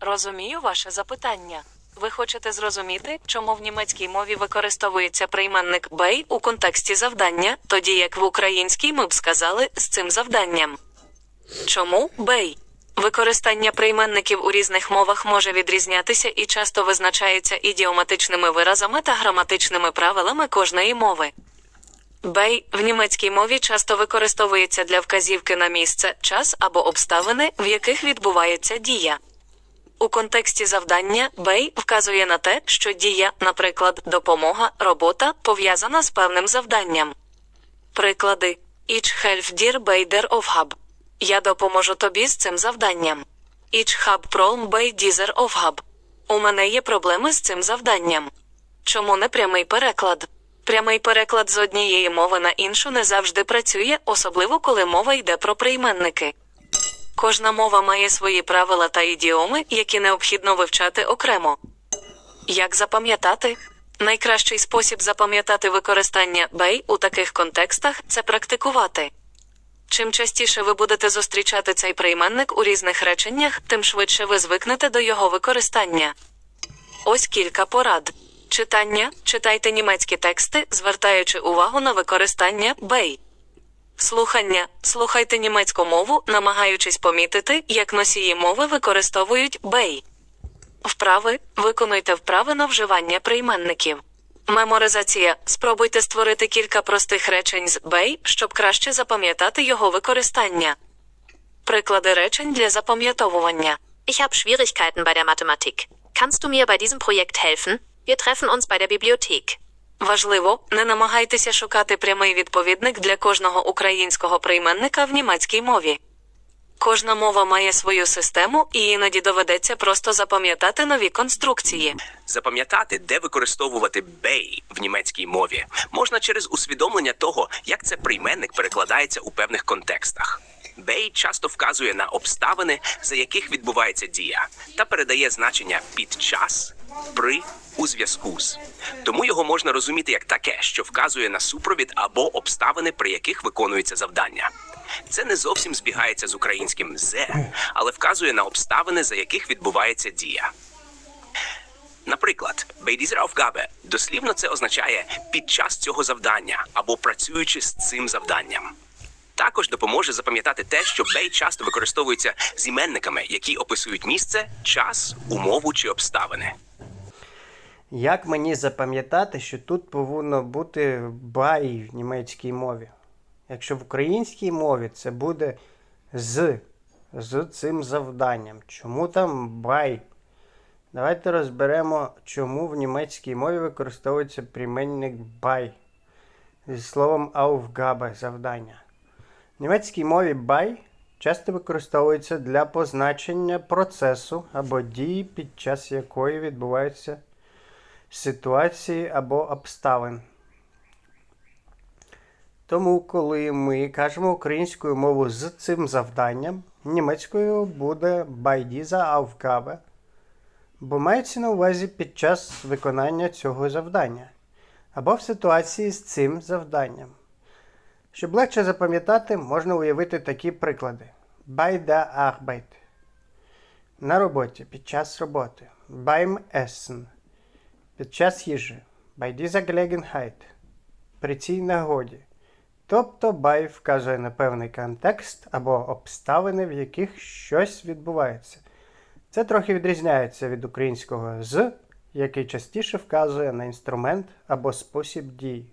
Розумію ваше запитання. Ви хочете зрозуміти, чому в німецькій мові використовується прийменник бей у контексті завдання, тоді як в українській ми б сказали з цим завданням. Чому бей? Використання прийменників у різних мовах може відрізнятися і часто визначається ідіоматичними виразами та граматичними правилами кожної мови. Бей в німецькій мові часто використовується для вказівки на місце, час або обставини, в яких відбувається дія. У контексті завдання бей вказує на те, що дія, наприклад, допомога, робота пов'язана з певним завданням. Приклади Ich helf dir bei der Aufgabe. Я допоможу тобі з цим завданням. Ich hab Problem bei dieser Aufgabe. У мене є проблеми з цим завданням. Чому не прямий переклад? Прямий переклад з однієї мови на іншу не завжди працює, особливо коли мова йде про прийменники. Кожна мова має свої правила та ідіоми, які необхідно вивчати окремо. Як запам'ятати? Найкращий спосіб запам'ятати використання бей у таких контекстах це практикувати. Чим частіше ви будете зустрічати цей прийменник у різних реченнях, тим швидше ви звикнете до його використання. Ось кілька порад. Читання читайте німецькі тексти, звертаючи увагу на використання бей. Слухання слухайте німецьку мову, намагаючись помітити, як носії мови використовують бей. Вправи виконуйте вправи на вживання прийменників. Меморизація спробуйте створити кілька простих речень з бей, щоб краще запам'ятати його використання. Приклади речень для запам'ятовування. Ich habe Schwierigkeiten bei der Mathematik. Kannst du mir bei diesem Projekt helfen? Wir treffen uns bei der Bibliothek. Важливо, не намагайтеся шукати прямий відповідник для кожного українського прийменника в німецькій мові. Кожна мова має свою систему, і іноді доведеться просто запам'ятати нові конструкції. Запам'ятати, де використовувати бей в німецькій мові, можна через усвідомлення того, як це прийменник перекладається у певних контекстах. Бей часто вказує на обставини, за яких відбувається дія, та передає значення під час, при, у зв'язку з. Тому його можна розуміти як таке, що вказує на супровід або обставини, при яких виконується завдання. Це не зовсім збігається з українським зе, але вказує на обставини, за яких відбувається дія. Наприклад, bei дослівно це означає під час цього завдання або працюючи з цим завданням. Також допоможе запам'ятати те, що бей часто використовується з іменниками, які описують місце, час, умову чи обставини. Як мені запам'ятати, що тут повинно бути бай в німецькій мові? Якщо в українській мові це буде з, з цим завданням. Чому там бай? Давайте розберемо, чому в німецькій мові використовується прийменник бай зі словом Aufgabe завдання. Німецькій мові бай часто використовується для позначення процесу або дії, під час якої відбуваються ситуації або обставин. Тому, коли ми кажемо українською мовою з цим завданням, німецькою буде dieser Aufgabe, бо мається на увазі під час виконання цього завдання, або в ситуації з цим завданням. Щоб легше запам'ятати, можна уявити такі приклади: der Arbeit на роботі під час роботи, beim Essen під час їжі, bei dieser при цій нагоді. Тобто бай вказує на певний контекст або обставини, в яких щось відбувається. Це трохи відрізняється від українського з, який частіше вказує на інструмент або спосіб дії.